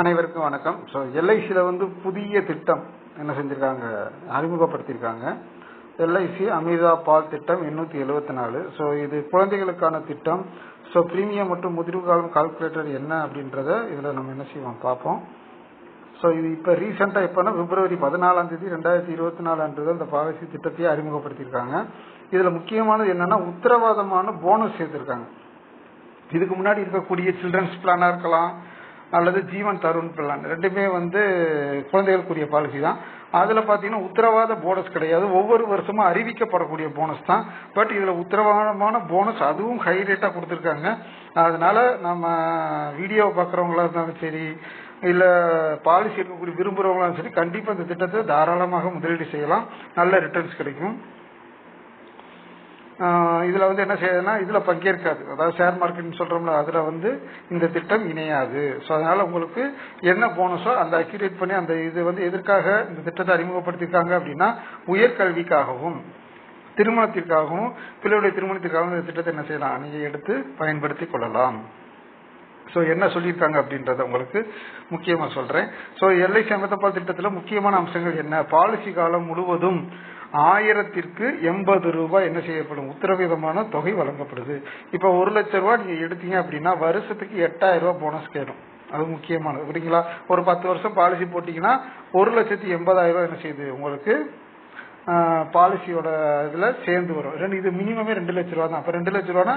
அனைவருக்கும் வணக்கம். ஸோ எல்ஐசியில் வந்து புதிய திட்டம் என்ன செஞ்சுருக்காங்க? அறிமுகப்படுத்தியிருக்காங்க எல்ஐசி அமிர்தா பால் திட்டம் எண்ணூற்றி எழுபத்தி நாலு. ஸோ இது குழந்தைகளுக்கான திட்டம். ஸோ ப்ரீமியம் மற்றும் முதிர்வு காலம் கால்குலேட்டர் என்ன அப்படின்றத இதில் நம்ம என்ன செய்வோம் பார்ப்போம். ஸோ இது இப்போ ரீசெண்டாக எப்போனா பிப்ரவரி பதினாலாம் தேதி ரெண்டாயிரத்தி இருபத்தி நாலு அன்று இந்த பாலிசி திட்டத்தையே அறிமுகப்படுத்தியிருக்காங்க. இதில் முக்கியமானது என்னன்னா உத்தரவாதமான போனஸ் சேர்த்துருக்காங்க. இதுக்கு முன்னாடி இருக்கக்கூடிய சில்ட்ரன்ஸ் பிளானாக இருக்கலாம். அல்லது ஜீவன் தருண் பிளான். ரெண்டுமே வந்து குழந்தைகளுக்குரிய பாலிசி தான். அதில் பார்த்தீங்கன்னா உத்தரவாத போனஸ் கிடையாது. ஒவ்வொரு வருஷமும் அறிவிக்கப்படக்கூடிய போனஸ் தான். பட் இதில் உத்தரவாதமான போனஸ் அதுவும் ஹை ரேட்டாக கொடுத்துருக்காங்க. அதனால நம்ம வீடியோ பார்க்குறவங்களா இருந்தாலும் சரி இல்லை பாலிசி எடுக்கக்கூடிய விரும்புகிறவங்களாலும் சரி கண்டிப்பாக இந்த திட்டத்தை தாராளமாக முதலீடு செய்யலாம். நல்ல ரிட்டர்ன்ஸ் கிடைக்கும். இதுல வந்து என்ன செய்யுதுன்னா இதுல பங்கேற்காது. அதாவது ஷேர் மார்க்கெட் சொல்றோம்ல அதுல வந்து இந்த திட்டம் இணையாது. ஸோ அதனால உங்களுக்கு என்ன போனஸோ அந்த அக்யூரேட் பண்ணி அந்த இது வந்து எதற்காக இந்த திட்டத்தை அறிமுகப்படுத்திருக்காங்க அப்படின்னா உயர்கல்விக்காகவும் திருமணத்திற்காகவும் பிள்ளையுடைய திருமணத்திற்காகவும் இந்த திட்டத்தை என்ன செய்யலாம்? நீங்க எடுத்து பயன்படுத்தி கொள்ளலாம். ஸோ என்ன சொல்லியிருக்காங்க அப்படின்றத உங்களுக்கு முக்கியமாக சொல்கிறேன் ஸோ எல்ஐசி அமிர்தபால் திட்டத்தில் முக்கியமான அம்சங்கள் என்ன? பாலிசி காலம் முழுவதும் ஆயிரத்திற்கு எண்பது ரூபாய் என்ன செய்யப்படும்? உத்தரவிதமான தொகை வழங்கப்படுது. இப்போ ஒரு லட்ச ரூபாய் நீங்க எடுத்தீங்க அப்படின்னா வருஷத்துக்கு எட்டாயிரம் ரூபாய் போனஸ் கேடும். அது முக்கியமானது. அப்படிங்களா ஒரு பத்து வருஷம் பாலிசி போட்டீங்கன்னா ஒரு லட்சத்தி எண்பதாயிரம் ரூபாய் என்ன செய்யுது? உங்களுக்கு பாலிசியோட இதுல சேர்ந்து வரும். ரெண்டு இது மினிமமே ரெண்டு லட்ச ரூபா தான். அப்ப ரெண்டு லட்ச ரூபானா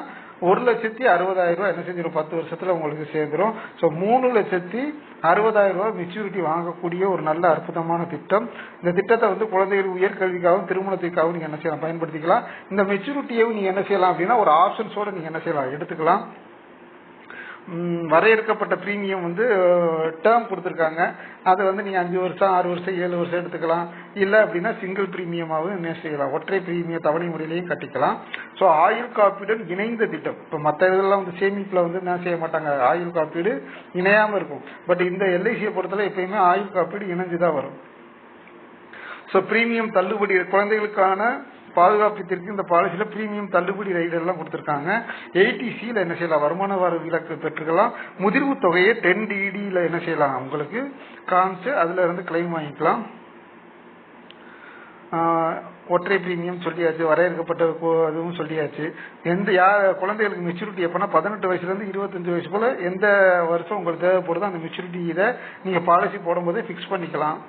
ஒரு லட்சத்தி அறுபதாயிரம் ரூபாய் என்ன செஞ்சிடும் பத்து வருஷத்துல உங்களுக்கு சேர்ந்துரும். ஸோ மூணு லட்சத்தி அறுபதாயிரம் ரூபாய் மெச்சூரிட்டி வாங்கக்கூடிய ஒரு நல்ல அற்புதமான திட்டம். இந்த திட்டத்தை வந்து குழந்தைகள் உயர்கல்விக்காகவும் திருமணத்திற்காகவும் நீங்க என்ன செய்யலாம்? பயன்படுத்திக்கலாம். இந்த மெச்சூரிட்டியை நீங்க என்ன செய்யலாம் அப்படின்னா ஒரு ஆப்ஷன்ஸோட நீங்க என்ன செய்யலாம்? எடுத்துக்கலாம். வரையறுக்கப்பட்ட ப்ரீமியம் வந்து டேர்ம் கொடுத்துருக்காங்க. அதை வந்து நீங்கள் அஞ்சு வருஷம் ஆறு வருஷம் ஏழு வருஷம் எடுத்துக்கலாம். இல்லை அப்படின்னா சிங்கிள் ப்ரீமியமாகவும் என்ன செய்யலாம்? ஒற்றை ப்ரீமியம் தவணை முறையிலையும் கட்டிக்கலாம். ஸோ ஆயுள் காப்பீடுடன் இணைந்த திட்டம். இப்போ மற்ற இதெல்லாம் வந்து சேமிப்பில் வந்து என்ன செய்ய மாட்டாங்க? ஆயுள் காப்பீடு இணையாமல் இருக்கும். பட் இந்த எல்ஐசியை பொறுத்தவரை எப்பயுமே ஆயுள் காப்பீடு இணைஞ்சுதான் வரும். ஸோ ப்ரீமியம் தள்ளுபடி குழந்தைகளுக்கான பாதுகாப்பத்திற்கு இந்த பாலிசியில பிரீமியம் தள்ளுபடி ரைடு எல்லாம் கொடுத்திருக்காங்க. எயிட்டிசியில என்ன செய்யலாம்? வருமான வர விலக்கு பெற்றுக்கலாம். முதிர்வு தொகையை டென் டிடியில் என்ன செய்யலாம்? உங்களுக்கு காமிச்சு அதுல இருந்து கிளைம் வாங்கிக்கலாம். ஒற்றை பிரீமியம் சொல்லியாச்சு வரையறுக்கப்பட்ட அதுவும் சொல்லியாச்சு. எந்த யார் குழந்தைகளுக்கு மெச்சூரிட்டி எப்போனா பதினெட்டு வயசுலேருந்து இருபத்தஞ்சு வயசு போல் எந்த வருஷம் உங்களுக்கு தேவைப்படுதோ அந்த மெச்சூரிட்டி இதை நீங்கள் பாலிசி போடும்போதே ஃபிக்ஸ் பண்ணிக்கலாம்.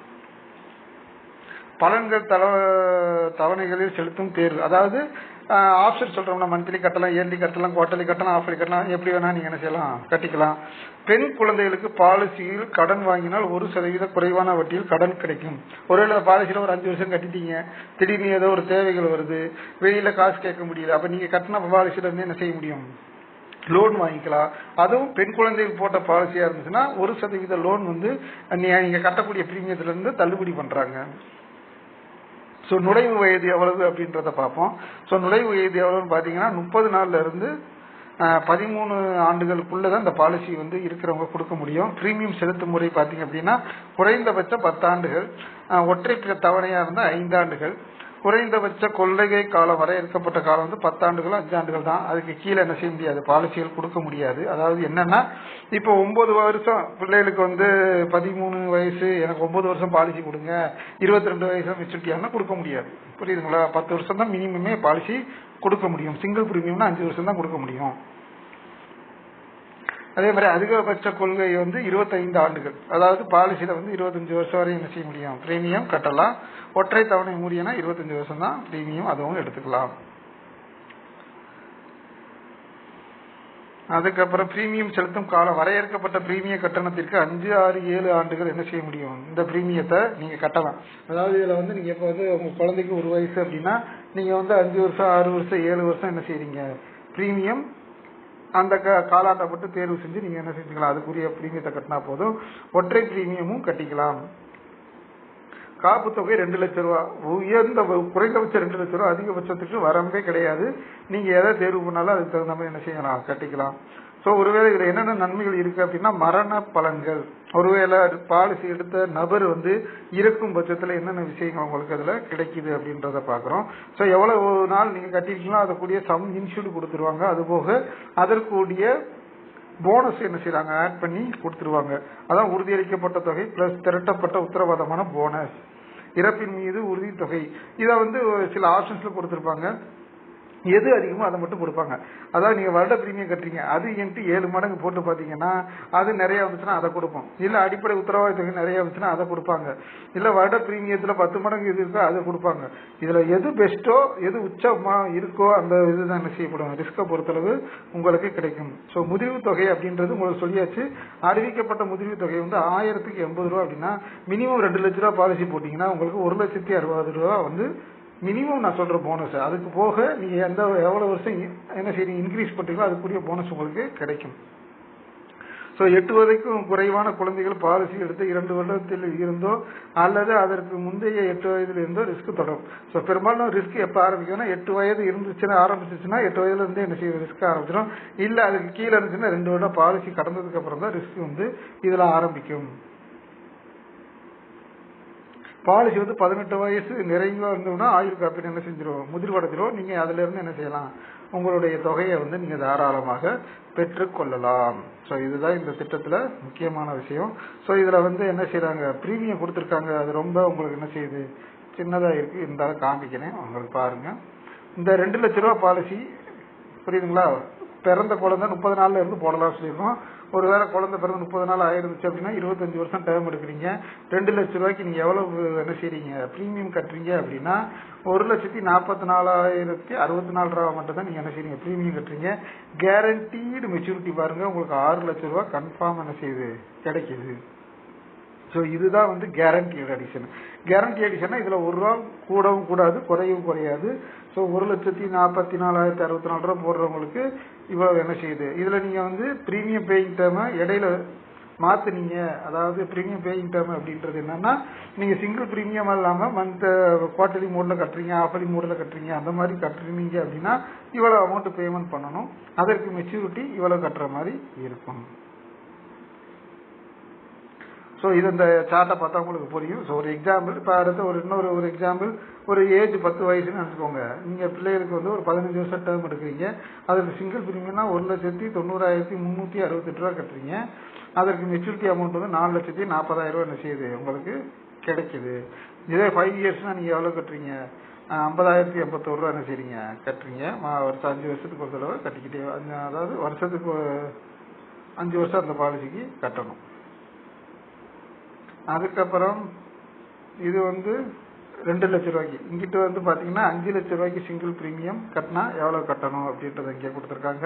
பலன்கள் தல தவணைகளில் செலுத்தும் தேர்வு. அதாவது ஆப்ஷன் சொல்றோம்னா மந்த்லி கட்டலாம் இயர்லி கட்டலாம் குவார்டர்லி கட்டலாம் ஆஃபர்லி கட்டலாம் எப்படி வேணா நீங்க என்ன செய்யலாம் கட்டிக்கலாம். பெண் குழந்தைகளுக்கு பாலிசியில் கடன் வாங்கினால் ஒரு சதவீத குறைவான வட்டியில் கடன் கிடைக்கும். ஒருவேளை பாலிசியில ஒரு அஞ்சு வருஷம் கட்டிட்டீங்க திடீர்னு ஏதோ ஒரு தேவைகள் வருது வெளியில காசு கேட்க முடியல அப்ப நீங்க கட்டின பாலிசியில இருந்து என்ன செய்ய முடியும்? லோன் வாங்கிக்கலாம். அதுவும் பெண் குழந்தைகள் போட்ட பாலிசியா இருந்துச்சுன்னா ஒரு சதவீத லோன் வந்து நீங்க கட்டக்கூடிய பிரீமியத்துல இருந்து தள்ளுபடி பண்றாங்க. ஸோ நுழைவு வயது எவ்வளவு அப்படின்றத பார்ப்போம். ஸோ நுழைவு வயது எவ்வளவுன்னு பார்த்தீங்கன்னா முப்பது நாள்ல இருந்து பதிமூணு ஆண்டுகளுக்குள்ளதான் இந்த பாலிசி வந்து இருக்கிறவங்க கொடுக்க முடியும். பிரீமியம் செலுத்தும் முறை பார்த்தீங்க அப்படின்னா குறைந்தபட்ச பத்தாண்டுகள் ஒற்றை தவணையாக இருந்தால் ஐந்தாண்டுகள். குறைந்தபட்ச கொள்ளைகை காலம் வரை இருக்கப்பட்ட காலம் வந்து பத்தாண்டுகள் அஞ்சாண்டுகள் தான். அதுக்கு கீழே என்ன செய்ய முடியாது. பாலிசிகள் கொடுக்க முடியாது. அதாவது என்னன்னா இப்போ ஒன்பது வருஷம் பிள்ளைகளுக்கு வந்து பதிமூணு வயசு எனக்கு ஒன்பது வருஷம் பாலிசி கொடுங்க. இருபத்தி ரெண்டு வயசு மெச்சூரிட்டியானா கொடுக்க முடியாது. புரியுதுங்களா? பத்து வருஷம் தான் மினிமமே பாலிசி கொடுக்க முடியும். சிங்கிள் பிரீமியம்னா அஞ்சு வருஷம் தான் கொடுக்க முடியும். அதே மாதிரி அதிகபட்ச கொள்கை வந்து இருபத்தைந்து ஆண்டுகள். அதாவது பாலிசியில வந்து இருபத்தஞ்சு வருஷம் வரையும் என்ன செய்ய முடியும்? பிரீமியம் கட்டலாம். ஒற்றை தவணை மூடியனா இருபத்தஞ்சு வருஷம் தான் பிரீமியம் அதுவும் எடுத்துக்கலாம். அதுக்கப்புறம் பிரீமியம் செலுத்தும் காலம் வரையறுக்கப்பட்ட பிரீமிய கட்டணத்திற்கு அஞ்சு ஆறு ஏழு ஆண்டுகள் என்ன செய்ய முடியும்? இந்த பிரீமியத்தை நீங்க கட்டலாம். அதாவது இதுல வந்து நீங்க இப்ப வந்து உங்க குழந்தைக்கு ஒரு வயசு அப்படின்னா நீங்க வந்து அஞ்சு வருஷம் ஆறு வருஷம் ஏழு வருஷம் என்ன செய்யறீங்க பிரீமியம் அந்த காலாட்டப்பட்டு தேர்வு செஞ்சு நீங்க என்ன செஞ்சுக்கலாம்? அதுக்குரிய பிரீமியத்தை கட்டினா போதும். ஒற்றை பிரீமியமும் கட்டிக்கலாம். காப்பு தொகை ரெண்டு லட்சம் ரூபா. உயர்ந்த குறைந்தபட்சம் ரெண்டு லட்சம் ரூபா. அதிகபட்சத்துக்கு வரம்பே கிடையாது. நீங்க எதை தேர்வு பண்ணாலும் அதுக்கு தகுந்த மாதிரி என்ன செய்யலாம்? கட்டிக்கலாம். ஸோ ஒருவேளை இதுல என்னென்ன நன்மைகள் இருக்கு அப்படின்னா மரண பலன்கள். ஒருவேளை பாலிசி எடுத்த நபர் வந்து இருக்கும் பட்சத்துல என்னென்ன விஷயங்கள் உங்களுக்கு அதுல கிடைக்குது அப்படின்றத பாக்குறோம் ஸோ எவ்வளவு நாள் நீங்க கட்டிருக்கீங்களோ அதைக்கூடிய சம் இன்சூர்டு கொடுத்துருவாங்க. அது போக அதற்குரிய போனஸ் என்ன செய்யறாங்க ஆட் பண்ணி கொடுத்துருவாங்க. அதான் உறுதியளிக்கப்பட்ட தொகை பிளஸ் திரட்டப்பட்ட உத்தரவாதமான போனஸ் இறப்பின் மீது உறுதி தொகை இதை வந்து ஒரு சில ஆப்ஷன்ஸ்ல கொடுத்துருப்பாங்க. எது அதிகமோ அதை மட்டும் கொடுப்பாங்க. அதாவது நீங்க வருட பிரீமியம் கட்டுறீங்க அது என்ட்டு ஏழு மடங்கு போட்டு பாத்தீங்கன்னா அது நிறைய வந்துச்சுன்னா அதை கொடுப்போம். இல்ல அடிப்படை உத்தரவாத தொகை நிறைய வந்துச்சுன்னா அதை கொடுப்பாங்க. இல்ல வருட பிரீமியத்துல பத்து மடங்கு இது இருக்கோ அதை கொடுப்பாங்க. இதுல எது பெஸ்ட்டோ எது உச்சமா இருக்கோ அந்த இதுதான் என்ன செய்யப்படும். ரிஸ்கை பொறுத்தளவு உங்களுக்கு கிடைக்கும். ஸோ முதிர்வு தொகை அப்படின்றது உங்களுக்கு சொல்லியாச்சு. அறிவிக்கப்பட்ட முதிர்வு தொகை வந்து ஆயிரத்துக்கு எண்பது ரூபா அப்படின்னா மினிமம் ரெண்டு லட்ச ரூபா பாலிசி போட்டீங்கன்னா உங்களுக்கு ஒரு லட்சத்தி அறுபது ரூபா வந்து மினிமம் நான் சொல்கிற போனஸ் அதுக்கு போக நீங்கள் எந்த எவ்வளோ வருஷம் என்ன செய்றீங்க? இன்க்ரீஸ் பண்ணுறீங்களோ அதுக்குரிய போனஸ் உங்களுக்கு கிடைக்கும். ஸோ எட்டு வயதுக்கும் குறைவான குழந்தைகள் பாலிசி எடுத்து இரண்டு வருடத்தில் இருந்தோ அல்லது அதற்கு முந்தைய எட்டு வயதில் இருந்தோ ரிஸ்க் தொடரும். ஸோ பெரும்பாலும் ரிஸ்க் எப்போ ஆரம்பிக்கும்னா எட்டு வயது இருந்துச்சுன்னா ஆரம்பிச்சிச்சுன்னா எட்டு வயதுலேருந்து என்ன செய்ய ரிஸ்க் ஆரம்பிச்சிடும் இல்லை அதுக்கு கீழே இருந்துச்சுன்னா ரெண்டு வருடம் பாலிசி கடந்ததுக்கு அப்புறம் தான் ரிஸ்க் வந்து இதில் ஆரம்பிக்கும். பாலிசி வந்து பதினெட்டு வயசு நிறைவாக இருந்தோம்னா ஆயுள் காப்பீடு என்ன செஞ்சிடும் முதிர்வடைஞ்சிரும். நீங்க அதுல இருந்து என்ன செய்யலாம்? உங்களுடைய தொகையை வந்து நீங்க தாராளமாக பெற்றுக்கொள்ளலாம் ஸோ இதுதான் இந்த திட்டத்துல முக்கியமான விஷயம். ஸோ இதுல வந்து என்ன செய்யறாங்க ப்ரீமியம் கொடுத்துருக்காங்க. அது ரொம்ப உங்களுக்கு என்ன செய்யுது? சின்னதா இருக்கு. இருந்தாலும் காமிக்கிறேன். உங்களுக்கு பாருங்க. இந்த ரெண்டு லட்ச ரூபா பாலிசி புரியுதுங்களா? பிறந்த குழந்தை முப்பது நாள்ல இருந்து போடலாம் சொல்லியிருக்கோம். ஒருவேளை குழந்தை பிறந்து முப்பது நாள் ஆயிருந்துச்சு அப்படின்னா இருபத்தஞ்சு வருஷம் டைம் எடுக்கிறீங்க. ரெண்டு லட்ச ரூபாய்க்கு நீங்க எவ்வளவு என்ன செய்றீங்க? ப்ரீமியம் கட்டுறீங்க அப்படின்னா ஒரு லட்சத்தி நாற்பத்தி நாலாயிரத்தி அறுபத்தி நாலு ரூபா மட்டும் தான் நீங்க என்ன செய்றீங்க? ப்ரீமியம் கட்டுறீங்க. கேரண்டீடு மெச்சூரிட்டி பாருங்க. உங்களுக்கு ஆறு லட்ச ரூபாய் கன்ஃபார்ம் என்ன செய்யுது? கிடைக்குது. ஸோ இதுதான் வந்து கேரண்டி அடிஷன் கேரண்டி அடிஷன்னா இதில் ஒரு ரூபா கூடவும் கூடாது குறையவும் குறையாது. ஸோ ஒரு லட்சத்தி நாற்பத்தி நாலாயிரத்தி அறுபத்தி நாலு ரூபா போடுறவங்களுக்கு இவ்வளோ என்ன செய்யுது? இதில் நீங்கள் வந்து ப்ரீமியம் பேயிங் டேர்மை இடையில மாற்றுனீங்க அதாவது ப்ரீமியம் பேயிங் டேர்ம் அப்படின்றது என்னன்னா நீங்கள் சிங்கிள் ப்ரீமியம் இல்லாமல் மந்த் குவார்டர்லி மூடில் கட்டுறீங்க ஆஃபர்லி மோட்ல கட்டுறீங்க அந்த மாதிரி கட்டுறீங்க அப்படின்னா இவ்வளோ அமௌண்ட் பேமெண்ட் பண்ணணும். அதற்கு மெச்சூரிட்டி இவ்வளோ கட்டுற மாதிரி இருக்கும். ஸோ இது இந்த சார்ட்டை பார்த்தா உங்களுக்கு புரியும். ஸோ ஒரு எக்ஸாம்பிள் இப்போ அடுத்து ஒரு இன்னொரு ஒரு எக்ஸாம்பிள் ஒரு ஏஜ் பத்து வயசுன்னு நினச்சிக்கோங்க நீங்கள் பிள்ளைகளுக்கு வந்து ஒரு பதினஞ்சு வருஷம் டேர்ம் எடுக்கிறீங்க. அதுக்கு சிங்கிள் பிரீமியம்னா ஒரு லட்சத்தி தொண்ணூறாயிரத்தி முந்நூற்றி அறுபத்தெட்டு ரூபா கட்டுறீங்க. அதற்கு மெச்சூரிட்டி அமௌண்ட் வந்து நாலு லட்சத்தி நாற்பதாயிரம் ரூபா என்ன செய்யுது? உங்களுக்கு கிடைக்குது. இதே ஃபைவ் இயர்ஸ்னால் நீங்கள் எவ்வளோ கட்டுறீங்க? ஐம்பதாயிரத்தி எண்பத்தோரு ரூபா என்ன செய்றீங்க? கட்டுறீங்க. வருஷம் அஞ்சு வருஷத்துக்கு ஒரு தடவை கட்டிக்கிட்டே அதாவது வருஷத்துக்கு அஞ்சு வருஷம் அந்த பாலிசிக்கு கட்டணும். அதுக்கப்புறம் இது வந்து ரெண்டு லட்ச ரூபாய்க்கு. இங்கிட்ட வந்து பார்த்தீங்கன்னா அஞ்சு லட்ச ரூபாய்க்கு சிங்கிள் ப்ரீமியம் கட்டினா எவ்வளோ கட்டணும் அப்படின்றத இங்கே கொடுத்துருக்காங்க.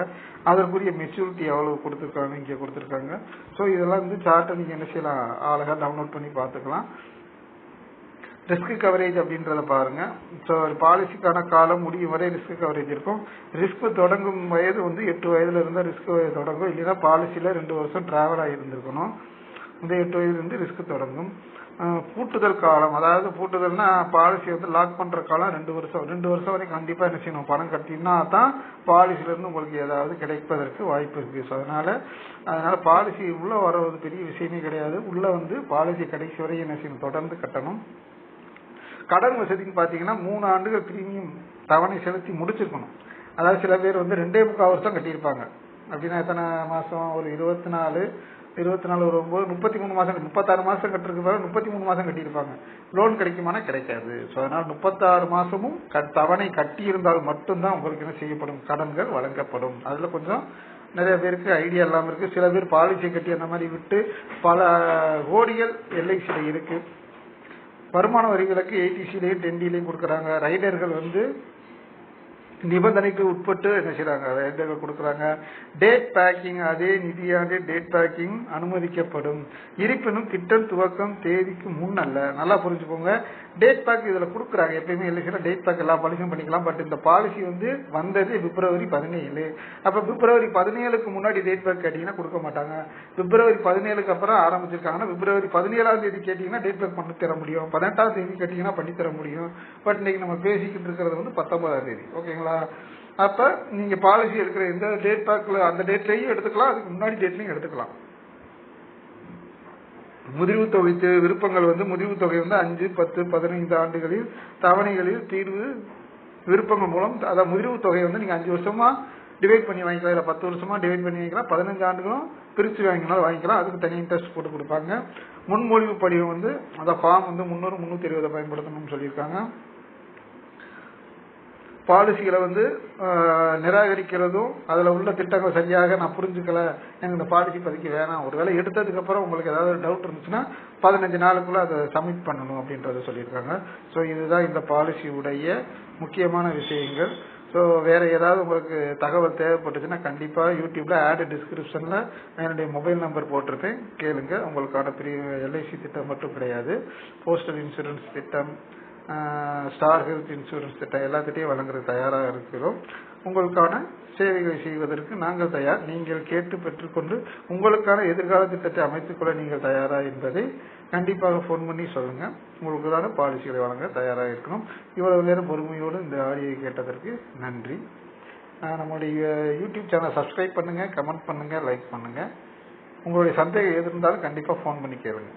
அதற்குரிய மெச்சூரிட்டி எவ்வளோ கொடுத்துருக்காங்க இங்கே கொடுத்துருக்காங்க. ஸோ இதெல்லாம் வந்து சார்ட்டை நீங்கள் என்ன செய்யலாம்? அழகாக டவுன்லோட் பண்ணி பார்த்துக்கலாம். ரிஸ்க் கவரேஜ் அப்படின்றத பாருங்க. ஸோ பாலிசிக்கான காலம் முடியும் வரை ரிஸ்க் கவரேஜ் இருக்கும். ரிஸ்க் தொடங்கும் வயது வந்து எட்டு வயதுல இருந்தால் ரிஸ்க் தொடங்கும். இல்லைன்னா பாலிசியில் ரெண்டு வருஷம் டிராவல் ஆகியிருந்திருக்கணும் இந்த எட்டு வயதுலேருந்து ரிஸ்க் தொடங்கும். பூட்டுதல் காலம் அதாவது பூட்டுதல்னா பாலிசி வந்து லாக் பண்ற காலம் ரெண்டு வருஷம் ரெண்டு வருஷம் வரைக்கும் கண்டிப்பா என்ன செய்யணும்? பணம் கட்டினா தான் பாலிசில இருந்து உங்களுக்கு ஏதாவது கிடைப்பதற்கு வாய்ப்பு இருக்கு. ஸோ அதனால அதனால பாலிசி உள்ள வர்றது பெரிய விஷயமே கிடையாது. உள்ள வந்து பாலிசி கடைசி வரை என்ன செய்யணும்? தொடர்ந்து கட்டணும். கடன் வசதின்னு பாத்தீங்கன்னா மூணு ஆண்டுகள் பிரீமியம் தவணை செலுத்தி முடிச்சிருக்கணும். அதாவது சில பேர் வந்து ரெண்டே முக்கால் வருஷம் கட்டியிருப்பாங்க. அப்படின்னா எத்தனை மாசம்? ஒரு இருபத்தி நாலு இருபத்தி நாலு ஒரு ஒம்பது முப்பத்தி மூணு மாசம் முப்பத்தாறு மாசம் கட்டிருக்க முப்பத்தி மூணு மாசம் கட்டியிருப்பாங்க. லோன் கிடைக்குமானா கிடைக்காது. ஸோ அதனால் முப்பத்தாறு மாசமும் தவணை கட்டியிருந்தால் மட்டும்தான் உங்களுக்கு என்ன செய்யப்படும்? கடன்கள் வழங்கப்படும். அதில் கொஞ்சம் நிறைய பேருக்கு ஐடியா இல்லாமல் இருக்கு. சில பேர் பாலிசி கட்டி அந்த மாதிரி விட்டு பல கோடிகள் எல்ஐசியில் இருக்கு. வருமான வரி விலக்கு ஏடிசிலையும் டென்டிலையும் கொடுக்குறாங்க. ரைடர்கள் வந்து நிபந்தனைக்கு உட்பட்டு என்ன செய்யறாங்க கொடுக்குறாங்க? டேட் பேக்கிங் அதே நிதியாண்டு டேட் பேக்கிங் அனுமதிக்கப்படும். இருப்பினும் திட்டம் துவக்கம் தேதிக்கு முன் அல்ல. நல்லா புரிஞ்சுக்கோங்க. டேட் பேக் இதுல கொடுக்குறாங்க. எப்பயுமே இல்லை டேட் பேக் எல்லா பாலிசியும் பண்ணிக்கலாம். பட் இந்த பாலிசி வந்து வந்தது பிப்ரவரி பதினேழு. அப்ப பிப்ரவரி பதினேழுக்கு முன்னாடி டேட் பேக் கேட்டீங்கன்னா கொடுக்க மாட்டாங்க. பிப்ரவரி பதினேழுக்கு அப்புறம் ஆரம்பிச்சிருக்காங்கன்னா பிப்ரவரி பதினேழாம் தேதி கேட்டீங்கன்னா டேட் பேக் பண்ணி தர முடியும். பதினெட்டாம் தேதி கேட்டீங்கன்னா பண்ணி தர முடியும். பட் இன்னைக்கு நம்ம பேசிக்கிட்டு இருக்கிறது வந்து பத்தொன்பதாம் தேதி. ஓகேங்களா அப்போ நீங்கள் பாலிசி எடுக்கிற எந்த டேட் பேக்கில் அந்த டேட்லேயும் எடுத்துக்கலாம் அதுக்கு முன்னாடி டேட்லையும் எடுத்துக்கலாம். முதிர்வு தொகை விருப்பங்கள் வந்து முதிர்வு தொகை வந்து அஞ்சு பத்து பதினைந்து ஆண்டுகளில் தவணைகளில் தீர்வு விருப்பங்கள் மூலம் அதாவது முதிர்வு தொகை வந்து நீங்கள் அஞ்சு வருஷமா டிவைட் பண்ணி வாங்கிக்கலாம். இல்லை பத்து வருஷமா டிவைட் பண்ணி வாங்கிக்கலாம். பதினஞ்சு ஆண்டுகளும் பிரித்து வாங்கினாலும் வாங்கிக்கலாம். அதுக்கு தனி இன்ட்ரெஸ்ட் போட்டு கொடுப்பாங்க. முன்மொழிவு படிவம் வந்து அந்த ஃபார்ம் வந்து முந்நூறு முந்நூற்றி இருபதை பயன்படுத்தணும்னு சொல்லியிருக்காங்க. பாலிசிகளை வந்து நிராகரிக்கிறதும் அதில் உள்ள திட்டங்கள் சரியாக நான் புரிஞ்சுக்கல எனக்கு இந்த பாலிசி பதிக்கு வேணாம். ஒரு வேலை எடுத்ததுக்கப்புறம் உங்களுக்கு ஏதாவது டவுட் இருந்துச்சுன்னா பதினஞ்சு நாளுக்குள்ள அதை சப்மிட் பண்ணணும் அப்படின்றத சொல்லியிருக்காங்க. ஸோ இதுதான் இந்த பாலிசியுடைய முக்கியமான விஷயங்கள். ஸோ வேற ஏதாவது உங்களுக்கு தகவல் தேவைப்பட்டுச்சுன்னா கண்டிப்பாக யூடியூப்ல ஆட் டிஸ்கிரிப்ஷன்ல என்னுடைய மொபைல் நம்பர் போட்டிருப்பேன். கேளுங்க. உங்களுக்கான பெரிய எல்ஐசி திட்டம் மட்டும் கிடையாது. போஸ்டல் இன்சூரன்ஸ் திட்டம் ஸ்டார் ஹெல்த் இன்சூரன்ஸ் திட்டம் எல்லாத்திட்டையும் வழங்குறது தயாராக இருக்கிறோம். உங்களுக்கான சேவைகளை செய்வதற்கு நாங்கள் தயார். நீங்கள் கேட்டு பெற்றுக்கொண்டு உங்களுக்கான எதிர்கால திட்டத்தை அமைத்துக்கொள்ள நீங்கள் தயாரா என்பதை கண்டிப்பாக ஃபோன் பண்ணி சொல்லுங்க. உங்களுக்கான பாலிசிகளை வழங்க தயாராக இருக்கணும். இவ்வளவு நேரம் பொறுமையோடு இந்த ஆடியோ கேட்டதற்கு நன்றி. நம்மளுடைய யூடியூப் சேனல் சப்ஸ்கிரைப் பண்ணுங்க கமெண்ட் பண்ணுங்க லைக் பண்ணுங்க. உங்களுடைய சந்தேகம் எது இருந்தாலும் கண்டிப்பாக ஃபோன் பண்ணி கேளுங்க.